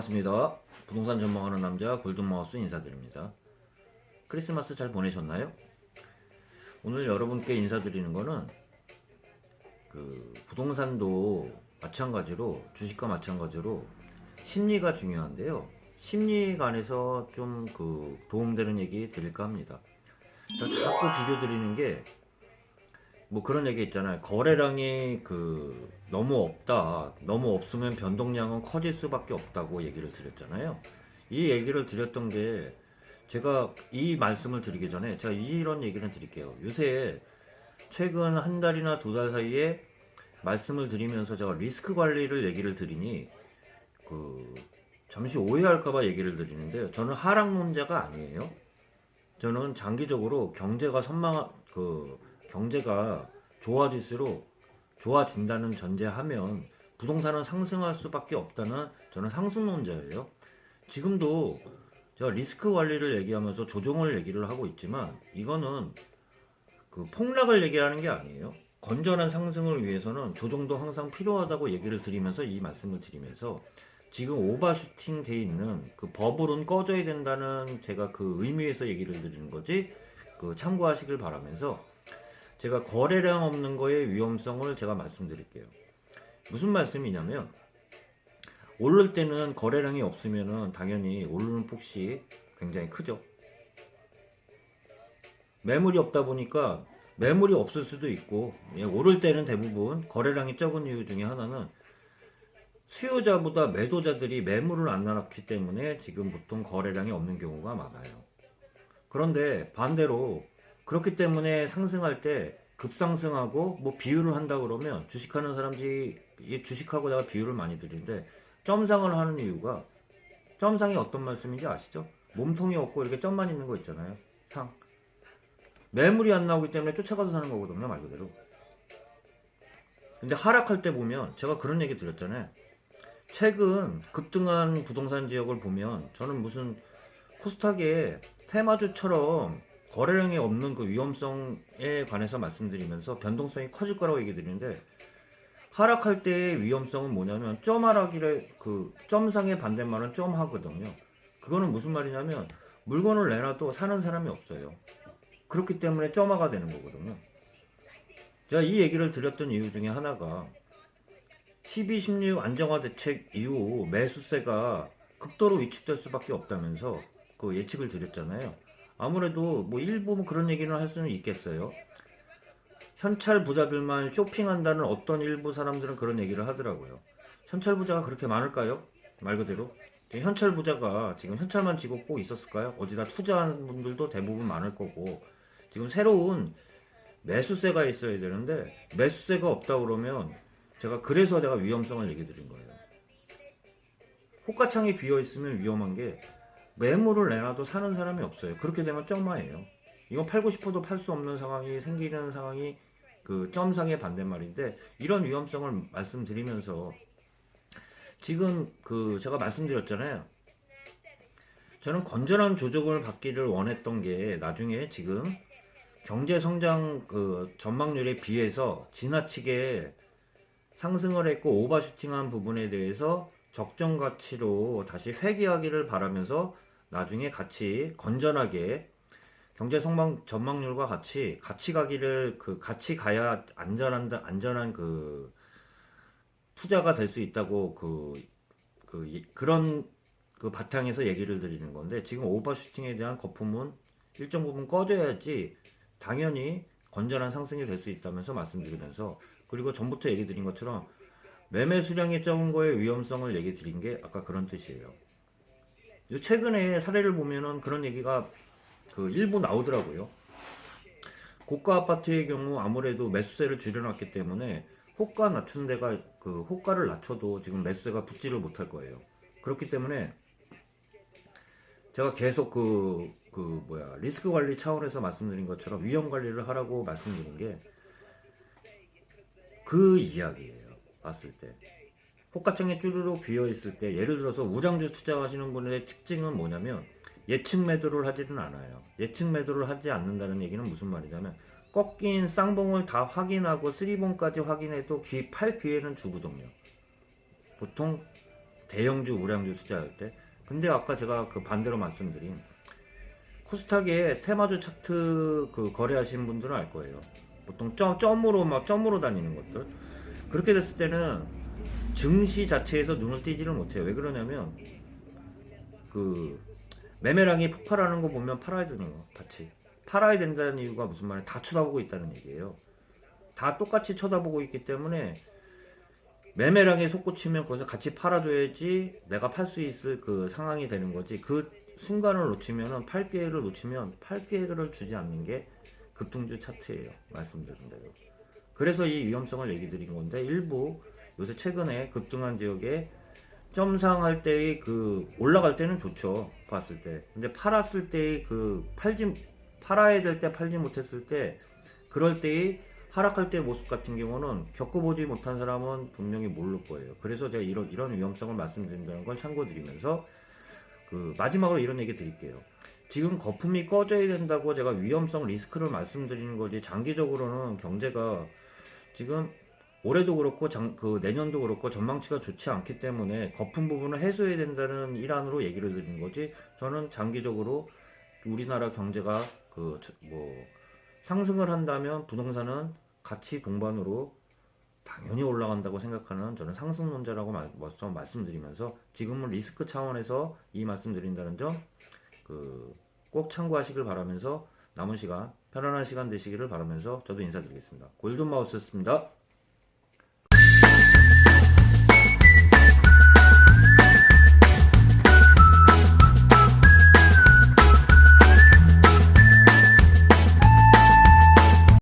반갑습니다. 부동산 전망하는 남자 골든마우스 인사드립니다. 크리스마스 잘 보내셨나요? 오늘 여러분께 인사드리는 거는 그 부동산도 마찬가지로 주식과 마찬가지로 심리가 중요한데요. 심리관에서 좀 그 도움되는 얘기 드릴까 합니다. 자, 자꾸 비교 드리는 게 뭐 그런 얘기 있잖아요. 거래량이 그 너무 없다. 너무 없으면 변동량은 커질 수밖에 없다고 얘기를 드렸잖아요. 이 얘기를 드렸던 게 제가 이 말씀을 드리기 전에 제가 이런 얘기를 드릴게요. 요새 최근 한 달이나 두 달 사이에 말씀을 드리면서 제가 리스크 관리를 얘기를 드리니 그 잠시 오해할까봐 얘기를 드리는데요. 저는 하락론자가 아니에요. 저는 장기적으로 경제가 선망 그 경제가 좋아질수록 좋아진다는 전제하면 부동산은 상승할 수밖에 없다는 저는 상승론자예요. 지금도 제가 리스크 관리를 얘기하면서 조정을 얘기를 하고 있지만 이거는 그 폭락을 얘기하는 게 아니에요. 건전한 상승을 위해서는 조정도 항상 필요하다고 얘기를 드리면서 이 말씀을 드리면서 지금 오버슈팅 돼 있는 그 버블은 꺼져야 된다는 제가 그 의미에서 얘기를 드리는 거지 그 참고하시길 바라면서 제가 거래량 없는 거의 위험성을 제가 말씀드릴게요. 무슨 말씀이냐면 오를 때는 거래량이 없으면은 당연히 오르는 폭이 굉장히 크죠. 매물이 없다 보니까 매물이 없을 수도 있고 예, 오를 때는 대부분 거래량이 적은 이유 중에 하나는 수요자보다 매도자들이 매물을 안 나눴기 때문에 지금 보통 거래량이 없는 경우가 많아요. 그런데 반대로 그렇기 때문에 상승할 때 급상승하고 뭐 비율을 한다 그러면 주식하는 사람들이 이 주식하고 내가 비율을 많이 드리는데 점상을 하는 이유가 점상이 어떤 말씀인지 아시죠? 몸통이 없고 이렇게 점만 있는 거 있잖아요. 상. 매물이 안 나오기 때문에 쫓아가서 사는 거거든요, 말 그대로. 근데 하락할 때 보면 제가 그런 얘기 드렸잖아요. 최근 급등한 부동산 지역을 보면 저는 무슨 코스닥에 테마주처럼 거래량이 없는 그 위험성에 관해서 말씀드리면서 변동성이 커질 거라고 얘기 드리는데 하락할 때의 위험성은 뭐냐면 점 하락이래 그 점상의 반대말은 점 하거든요. 그거는 무슨 말이냐면 물건을 내놔도 사는 사람이 없어요. 그렇기 때문에 점화가 되는 거거든요. 제가 이 얘기를 드렸던 이유 중에 하나가 12, 16 안정화 대책 이후 매수세가 극도로 위축될 수밖에 없다면서 그 예측을 드렸잖아요. 아무래도 뭐 일부 뭐 그런 얘기는 할 수는 있겠어요. 현찰 부자들만 쇼핑한다는 어떤 일부 사람들은 그런 얘기를 하더라고요. 현찰 부자가 그렇게 많을까요? 말 그대로. 현찰 부자가 지금 현찰만 쥐고 꼭 있었을까요? 어디다 투자하는 분들도 대부분 많을 거고 지금 새로운 매수세가 있어야 되는데 매수세가 없다 그러면 제가 그래서 내가 위험성을 얘기 드린 거예요. 호가창이 비어 있으면 위험한 게 매물을 내놔도 사는 사람이 없어요. 그렇게 되면 점마예요. 이건 팔고 싶어도 팔 수 없는 상황이 생기는 상황이 그 점상의 반대말인데 이런 위험성을 말씀드리면서 지금 그 제가 말씀드렸잖아요. 저는 건전한 조정을 받기를 원했던 게 나중에 지금 경제 성장 그 전망률에 비해서 지나치게 상승을 했고 오버슈팅한 부분에 대해서 적정 가치로 다시 회귀하기를 바라면서 나중에 같이 건전하게 경제 성장 전망률과 같이 같이 가기를 그 같이 가야 안전한 안전한 그 투자가 될 수 있다고 그, 그 이- 그런 그 바탕에서 얘기를 드리는 건데 지금 오버슈팅에 대한 거품은 일정 부분 꺼져야지 당연히 건전한 상승이 될 수 있다면서 말씀드리면서 그리고 전부터 얘기 드린 것처럼 매매 수량이 적은 거의 위험성을 얘기 드린 게 아까 그런 뜻이에요. 요 최근에 사례를 보면은 그런 얘기가 그 일부 나오더라고요. 고가 아파트의 경우 아무래도 매수세를 줄여놨기 때문에 호가 낮춘 데가 그 호가를 낮춰도 지금 매수세가 붙지를 못할 거예요. 그렇기 때문에 제가 계속 그, 그 뭐야 리스크 관리 차원에서 말씀드린 것처럼 위험 관리를 하라고 말씀드린 게 그 이야기예요. 봤을 때. 호가창에 쭈르륵 비어 있을 때 예를 들어서 우량주 투자하시는 분의 특징은 뭐냐면 예측 매도를 하지는 않아요. 예측 매도를 하지 않는다는 얘기는 무슨 말이냐면 꺾인 쌍봉을 다 확인하고 쓰리봉까지 확인해도 귀, 팔 귀에는 주거든요. 보통 대형주 우량주 투자할 때 근데 아까 제가 그 반대로 말씀드린 코스닥에 테마주 차트 그 거래하시는 분들은 알 거예요. 보통 점, 점으로 막 점으로 다니는 것들 그렇게 됐을 때는 증시 자체에서 눈을 띄지를 못해요. 왜 그러냐면 그 매매량이 폭발하는 거 보면 팔아야 되는 거 같이 팔아야 된다는 이유가 무슨 말이야? 다 쳐다보고 있다는 얘기예요. 다 똑같이 쳐다보고 있기 때문에 매매량에 솟구치면 거기서 같이 팔아줘야지 내가 팔 수 있을 그 상황이 되는 거지. 그 순간을 놓치면은 팔 기회를 놓치면 팔 기회를 주지 않는 게 급등주 차트예요. 말씀드린 대로. 그래서 이 위험성을 얘기 드린 건데 일부 요새 최근에 급등한 지역에 점상할 때의 그 올라갈 때는 좋죠. 봤을 때. 근데 팔았을 때의 그 팔지 팔아야 될 때 팔지 못했을 때 그럴 때의 하락할 때 모습 같은 경우는 겪어보지 못한 사람은 분명히 모를 거예요. 그래서 제가 이런 이런 위험성을 말씀드린다는 걸 참고드리면서 그 마지막으로 이런 얘기 드릴게요. 지금 거품이 꺼져야 된다고 제가 위험성 리스크를 말씀드리는 거지 장기적으로는 경제가 지금 올해도 그렇고 장, 그 내년도 그렇고 전망치가 좋지 않기 때문에 거품 부분을 해소해야 된다는 일환으로 얘기를 드리는 거지. 저는 장기적으로 우리나라 경제가 그 뭐 상승을 한다면 부동산은 같이 동반으로 당연히 올라간다고 생각하는 저는 상승론자라고 말씀드리면서 지금은 리스크 차원에서 이 말씀드린다는 점 그 꼭 참고하시길 바라면서 남은 시간 편안한 시간 되시기를 바라면서 저도 인사드리겠습니다. 골든마우스였습니다.